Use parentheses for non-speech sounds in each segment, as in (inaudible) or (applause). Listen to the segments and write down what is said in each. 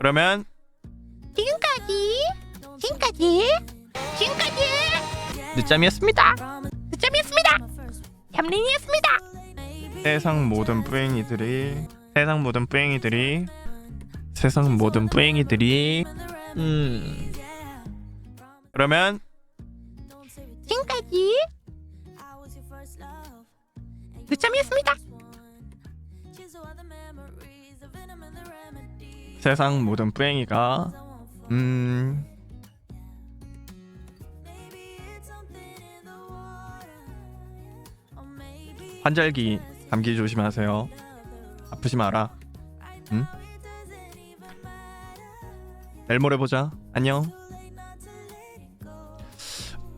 그러면 지금까지 지금까지 지금까지 늦잠이었습니다. 늦잠이었습니다. 얌린이었습니다. 세상 모든 뿌행이들이 세상 모든 뿌행이들이 세상 모든 뿌행이들이 음 그러면 지금까지 늦잠이었습니다. 세상 모든 뿌행이가 음 환절기 감기 조심하세요. 아프지 마라. 응? 내일 모레 보자. 안녕.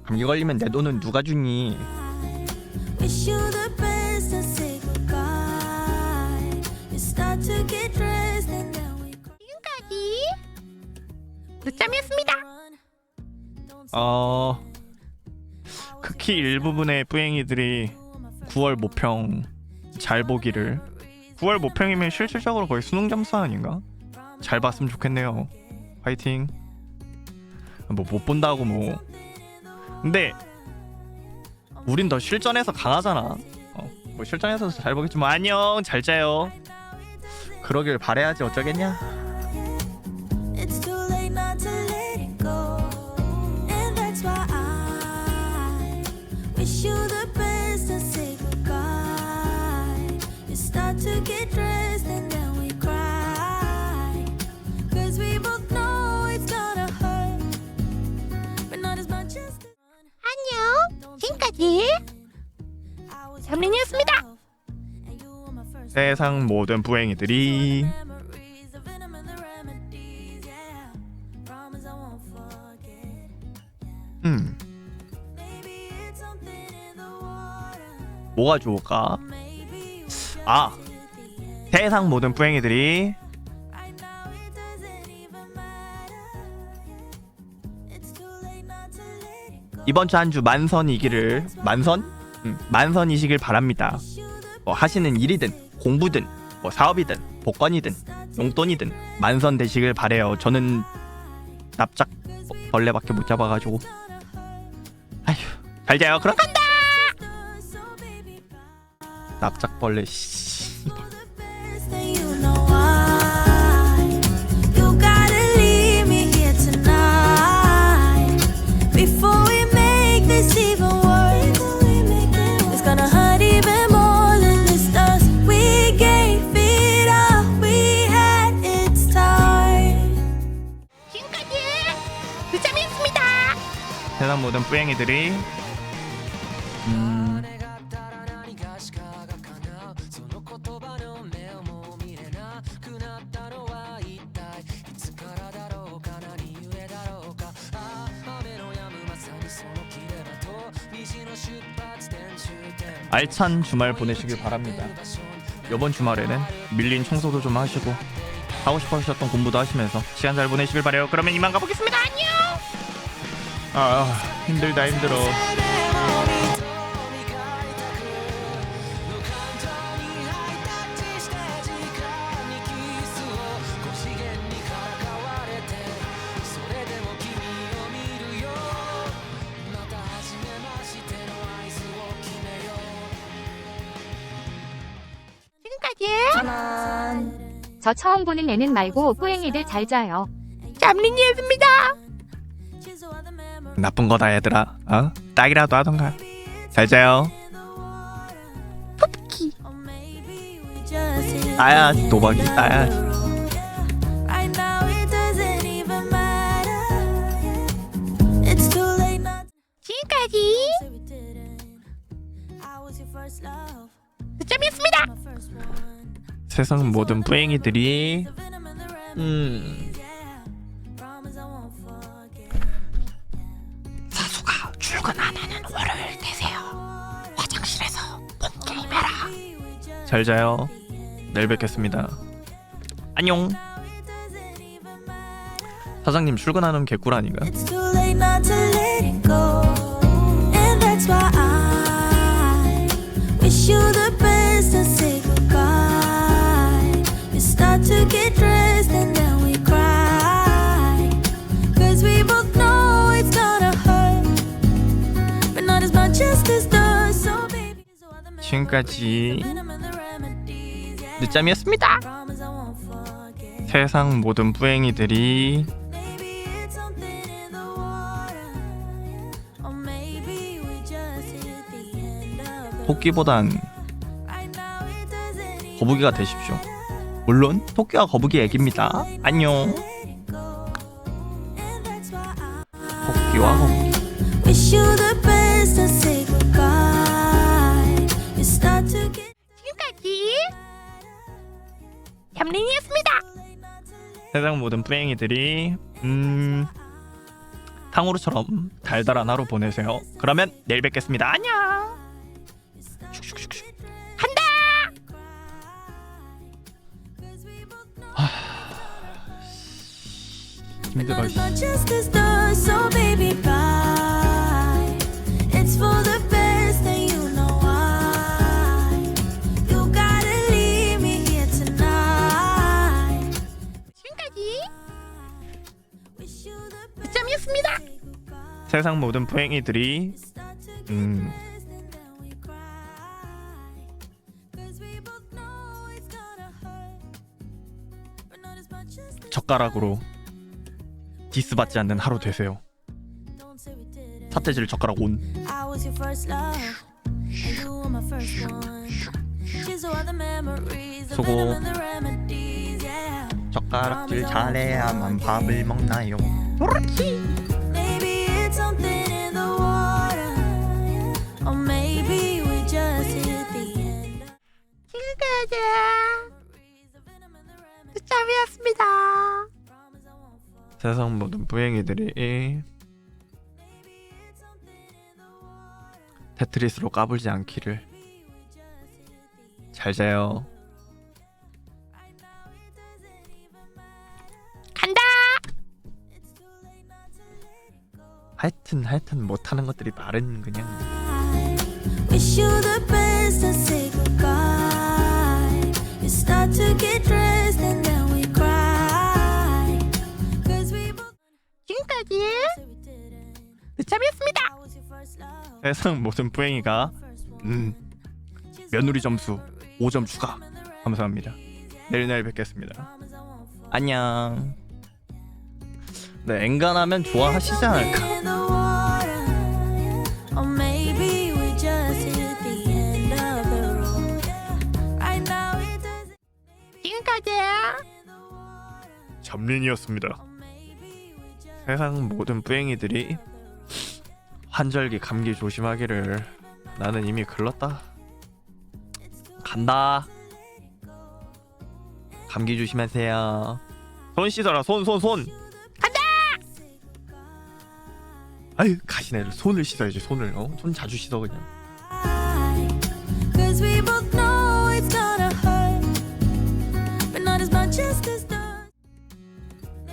감기 걸리면 내 돈은 누가 주니? 지금까지 늦잠이었습니다. 어 극히 일부분의 뿌행이들이 9월 모평 잘 보기를 9월 모평이면 실질적으로 거의 수능 점수 아닌가? 잘 봤으면 좋겠네요. 화이팅. 뭐 못 본다고 뭐. 근데 우린 더 실전에서 강하잖아. 어, 뭐 실전에서 잘 보겠지 뭐 안녕 잘 자요. 그러길 바래야지 어쩌겠냐. It's too late not to let it go. And that's why I wish you the best and say goodbye. You start to get dressed and then we cry. Cause we both know it's gonna hurt. But not as much as the 안녕. 지금까지 세상 모든 forget. 음. 뭐가 좋을까? 아 세상 모든 go. 이번 주 한 주 만선이기를 만선? 음, 만선이시길 바랍니다. 뭐 하시는 일이든 공부든 뭐 사업이든 복권이든 용돈이든 만선 되시길 바래요. 저는 납작 벌레밖에 못 잡아가지고 아휴 잘 자요. 그럼 간다. 납작벌레 씨. 알찬 주말 보내시길 바랍니다. 이번 주말에는 밀린 청소도 좀 하시고 하고 싶어 하셨던 공부도 하시면서 시간 잘 보내시길 바래요. 그러면 이만 가보겠습니다. 안녕. 아 힘들다 힘들어. 저 처음 보는 애는 말고 뿌행이들 잘 자요. 얌린이었습니다. 나쁜 거다 얘들아. 어? 딱이라도 하던가. 잘 자요. 푸푸키. 따야 도박이 not 지금까지 늦잠이었습니다. 세상 모든 뿌행이들이 음. 사수가 출근 안 하는 월요일 되세요. 화장실에서 본 게임해라. 잘 자요. 내일 뵙겠습니다. 안녕. 사장님 출근하는 개꿀 아닌가? It's 지금까지 늦잠이었습니다. 세상 모든 뿌행이들이 토끼보단 거북이가 되십시오. 물론 토끼와 거북이 얘기입니다. 안녕. 토끼와 거북이. 지금까지 샴린이었습니다. 세상 모든 뿌행이들이 음 탕후루처럼 달달한 하루 보내세요. 그러면 내일 뵙겠습니다. 안녕. 슉슉슉슉. 힘들어. 늦잠이었습니다. 세상 모든 get 음. 젓가락으로 디스 받지 않는 하루 되세요. 사태질 젓가락 온. I was your first love, and you were my first one. Here's all the memories, the 수고. 젓가락질 잘해야만 밥을 먹나요? Maybe it's something in the water, yeah. or maybe we just hit the end. 세상 모든 water, 테트리스로 까불지 않기를. 잘 자요. 하여튼 하여튼 못하는 것들이 말은 그냥 Wish you the best and say goodbye. You start to get dressed and then we cry. Cause we both 지금까지 said we didn't. 늦잠이었습니다. I was your first love. 세상 모든 뿌행이가. 음 며느리 점수 5점 추가 감사합니다. 내일 내일 뵙겠습니다. 안녕. 네 엔간하면 좋아하시지 않을까? Just 세상 모든 뿌행이들이 환절기 감기 조심하기를 나는 이미 글렀다. 간다. 감기 조심하세요. 손 씻어라 손 손 손. 간다. 아유 가시네를 손을 씻어야지 손을 어? 손 자주 씻어 그냥.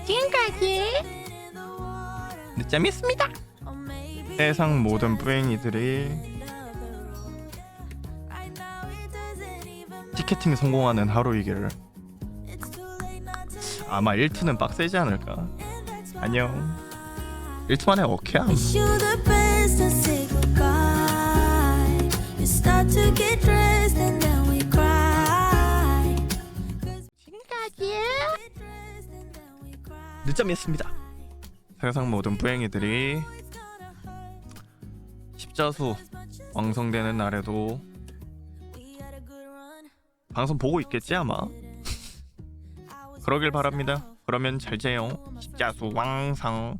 지금까지 늦잠이었습니다. 세상 모든 뿌행이들이 matter. 티켓팅 성공하는 하루이기를. 아마 1투는 빡세지 않을까. 안녕. 1투 만에 어케야. wish you the best and say goodbye. You start to get dressed and then 1점이었습니다. 세상 모든 뿌행이들이 십자수 왕성되는 날에도 방송 보고 있겠지 아마? (laughs) 그러길 바랍니다. 그러면 잘 재요. 십자수 왕상.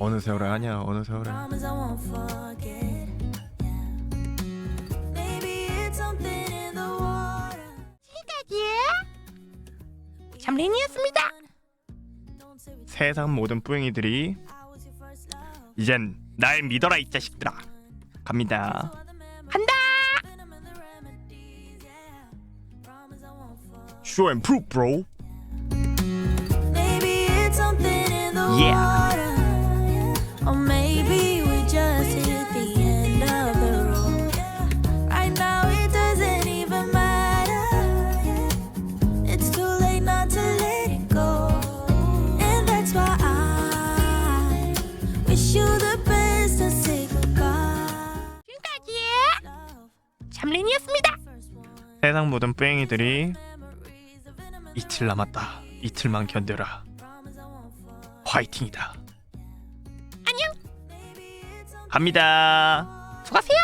어느 세월에 하냐 어느 세월에? 린이었습니다. Don't say we 세상 모든 뿌행이들이 I was your first love. 이젠 날 믿어라 이 자식들아. 갑니다. 간다. Show and prove, bro. Maybe it's something in the Yeah. 세상 모든 뿌행이들이 이틀 남았다. 이틀만 견뎌라. 화이팅이다. 안녕. 갑니다. 수고하세요.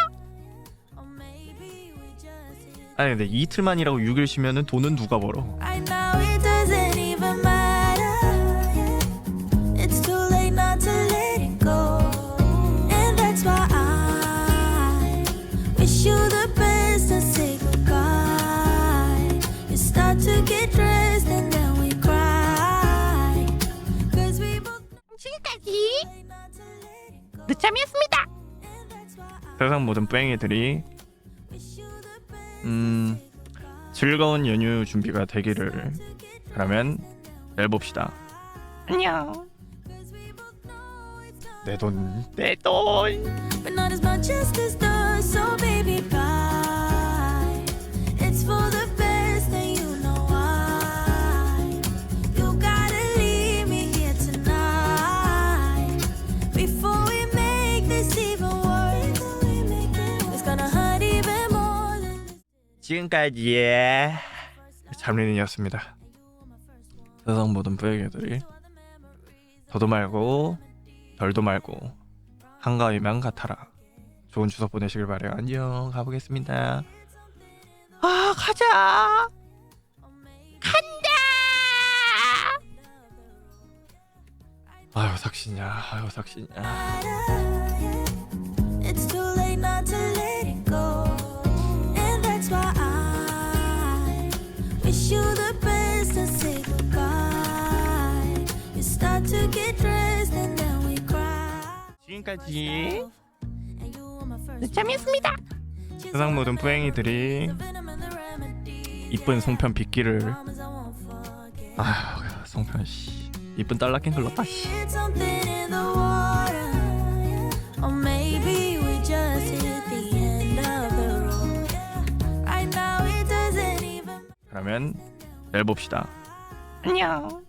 아니 근데 이틀만이라고 6일 쉬면은 돈은 누가 벌어? I 세상 모든 best. 음 즐거운 연휴 준비가 되기를 그러면 내일 봅시다. 안녕. 내 돈, 내 돈. but not as much as this does. So baby, bye. It's for the 지금까지 잠린이었습니다. 세상 모든 뿌행이들이 더도 말고 덜도 말고 한가위만 같아라. 좋은 추석 보내시길 바래요. 안녕. 가보겠습니다. 아 가자. 아유 삭신이야. 아유 삭신이야. 지금까지 늦잠이었습니다. 세상 모든 뿌행이들이. 이쁜 송편 빗기를. 아휴 송편 씨 이쁜 딸라킹 글렀다 씨. 그러면 내일 봅시다. 안녕.